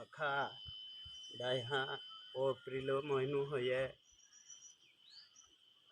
आखा डाइहा और प्रिल महीनो हुए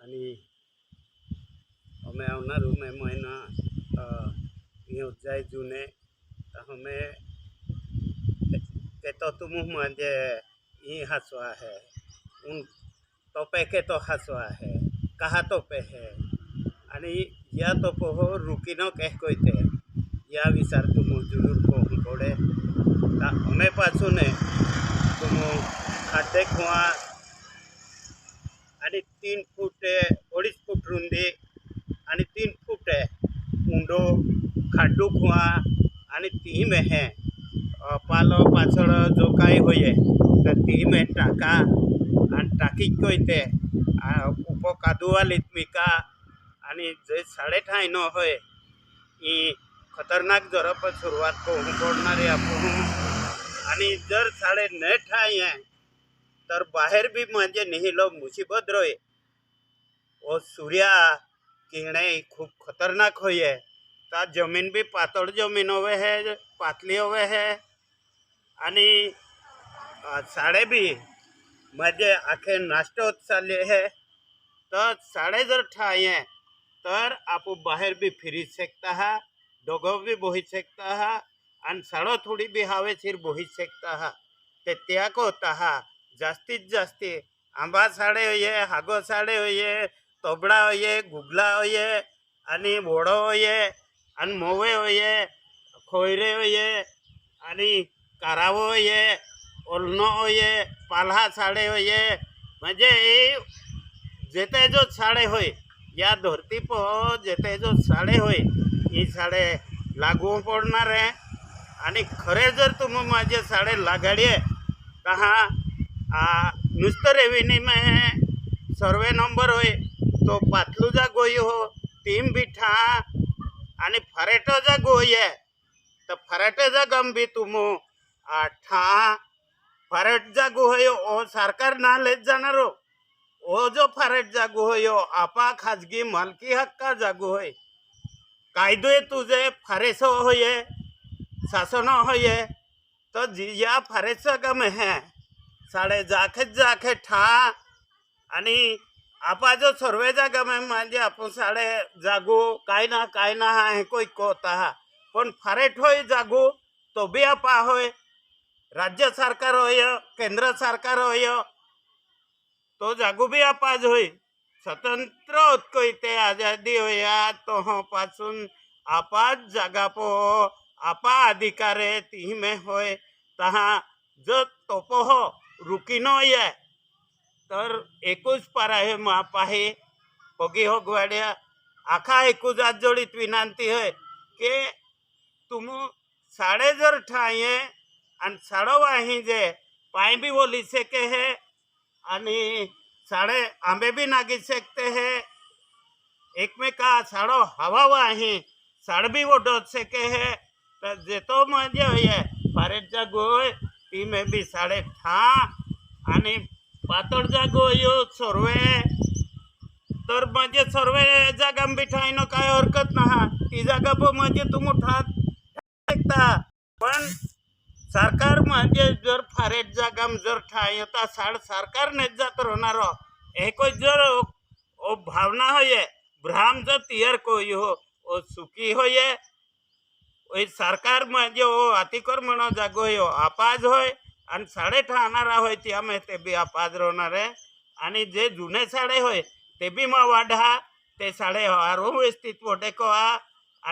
हमें रूमे महीना इत जूने हमें के तो तुम मजे इं हसुआ है उन तोपे के तो हसुआ है कहा तोपे है अन यह तोपो हो रुकिनो कह कोई थे या विचार હું જરૂર કહું પડે અમે પાછું तुम खाते હું आणि तीन फूट अडीच फूट रुंदी आणि तीन फूट उंडो खाडू खुवा आणि ती मेहे पालो पाचळ जो काय होय तर ती मे टाका आणि टाकीक कोयते उप मिका आणि जे साडेठाय न होय खतरनाक ઝડપ જ શરૂઆત કહું તોડનારી આપું અને જર સાડે ન થાય तर बाहेर बी मुसीबत रोय वो सूर्या किरणे खूब खतरनाक हो ता जमीन भी पातळ जमीन हवे है पातली हवे है आनी साडे भी मजे आखे नाश्ट होत चालले है तो साडे जर ठाय तर आप बाहर भी फिरी सकता है ડોગવે બોહી ક્ષકતા આન સાળો થોડી બેહાવે થી બોહી ક્ષકતા તે ત્યાકોતા જસ્તી જસ્તી આંબા સાડે હોયે હાગો સાડે હોયે ટોબડા હોયે ગુગલા હોયે આની બોડો હોયે અન મોવે હોયે ખોયરે હોયે આની караવો હોયે ઓરનો હોયે પાલહા સાડે હોયે મજે જેતેજો સાડે હોયે યાદ orthi પો જેતેજો સાડે હોયે ही साडे लागू पडणार आहे आणि खरे जर तुम्ही माझे साडे लागाडी आहे तर हा नुसतं रेव्हेन्यूमध्ये सर्वे नंबर होय तो पातलूचा गोई हो तीन बिठा आणि फराटेचा गोई आहे तर फराटेचा गम बी तुम्ही आठा फराटचा गुहय हो, ओ सरकार ना लेत जाणार ओ हो. हो जो फराटचा गुहय आपा खाजगी मालकी हक्का जागू होय कायदे तुझे फारेस होये शासन होये तो जिया फारेस गम है साढ़े जाखे जाखे ठा आणि आपा जो सर्वे सर्वेजा गमे म्हणजे आप साढ़े जागू काय ना काय ना है कोई कोता है पण फारेट होय जागू तो भी आपा हो राज्य सरकार हो केंद्र सरकार हो तो जागू भी आपाज होय स्वतंत्र आजादी हो होया तो पासून आपात जागा पो आपा अधिकारे ती में हो तहा जो तोपो हो नो ये तर एकूच पारा मापा है पोगी हो गुवाड्या आखा एक आज विनंती है के तुम साडे जर ठाये अन साडो वाही जे पाय भी बोली के है अनि साडे आंबे बी नागी शेकते हे एकमेका साडो हवा आहे साड बी ओढत सके है तर जेतो म्हणजे हे जा गोय ती मे बी साडे ठा आणि जागो गोय सर्वे तर म्हणजे सर्वे जागा न काय हरकत ना ती जागा पण म्हणजे तुम उठात ऐकता पण सरकार म्हणजे जर फारेट जागाम जर ठाता येता सरकार नेच जात राहणार एकोच जर ओ भावना होये भ्राम जर तियर कोई हो ओ सुखी हो ये सरकार म्हणजे ओ अतिक्रमण जागो हो आपाज हो आणि साडे ठाणारा होय ती आम्ही ते बी आपाज राहणार आहे आनी जे जुने साडे होय ते बी मग वाढा ते साडे हारो स्थित वोडेको आ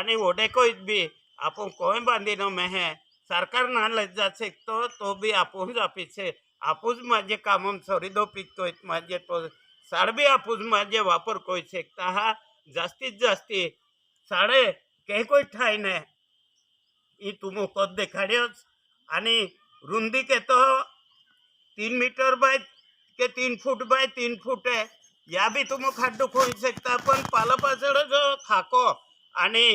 आणि वोडेको बी आपण कोण बांधिनो मेहे सरकार ना लज्जा शिकतो तो भी आपूज आपीचे आपूज माझे काम सोरिदो पिकतो माझे तो साड बी आपूज माझे वापर कोई शिकता हा जास्तीत जास्ती साडे के कोई ठाय नाही तू मोकत देखाड्योच आणि रुंदी केतो तीन मीटर बाय के तीन फूट बाय तीन फूट है या भी तुम्ही खड्ड खोई शकता पण पालापाचड जो खाको आणि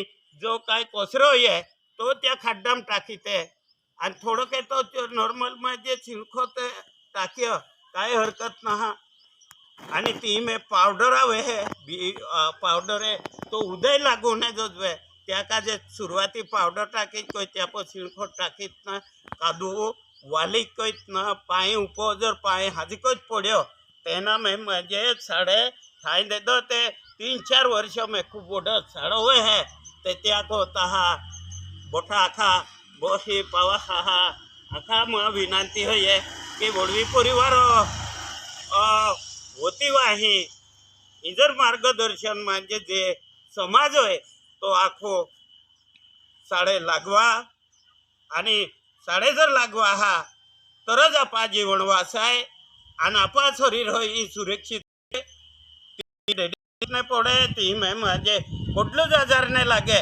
जो काय कोसरो ये त्या त्या ખડ્ડામાં टाकीते आणि थोडं થોડોક એ તો નોર્મલમાં જે છીણખો તે ટાંક્યો आणि ती मे पावडर हवे हे बी पावडर आहे तो उदय लागू नये जोजवे त्या का जे सुरुवाती पावडर टाकीत कोय त्या पण शिळखोट टाकीत ना कादू वाली कोयत ना पाय उप जर पाय हाजिकोच पड्यो तेना मे म्हणजे साडे ठाय देतो ते तीन चार वर्ष मे खूप ओढत साडं होय है ते त्याक होता हा मोठा आखा पावा हा आखा मला विनंती हीय की वडवी परिवार होती वाहिर मार्गदर्शन म्हणजे जे समाज आहे तो आखो साडे लागवा आणि साडे जर लागवा हा तरच आपा जीवन वासाय आणि आपर सुरक्षित नाही पडे ती माझे म्हणजे कुठलंच आजार नाही लागे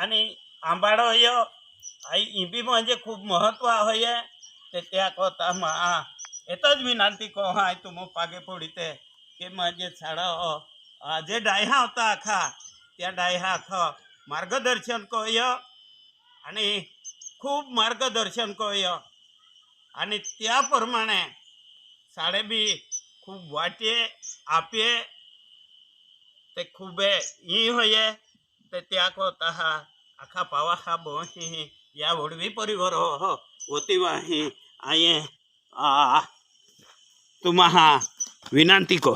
અને આંબાડો હયો આ ઈંબીમાં જે ખૂબ મહત્વ હોય તે ત્યાં કહો તામાં આ એ તો જ વિનંતી કહો હા તું મો પાગે પડી તે કે માં જે શાળા જે ડાયહા હતા આખા ત્યાં ડાયહા આખા માર્ગદર્શન કહ્ય અને ખૂબ માર્ગદર્શન કહ્ય અને ત્યાં પ્રમાણે શાળે બી ખૂબ વાટીએ આપીએ તે ખૂબે ઈ હોઈએ त्याकोतः अखपवः भोहिः या परिवर उड्विपुरिवरोः आये आ तुम्हारा विनंती को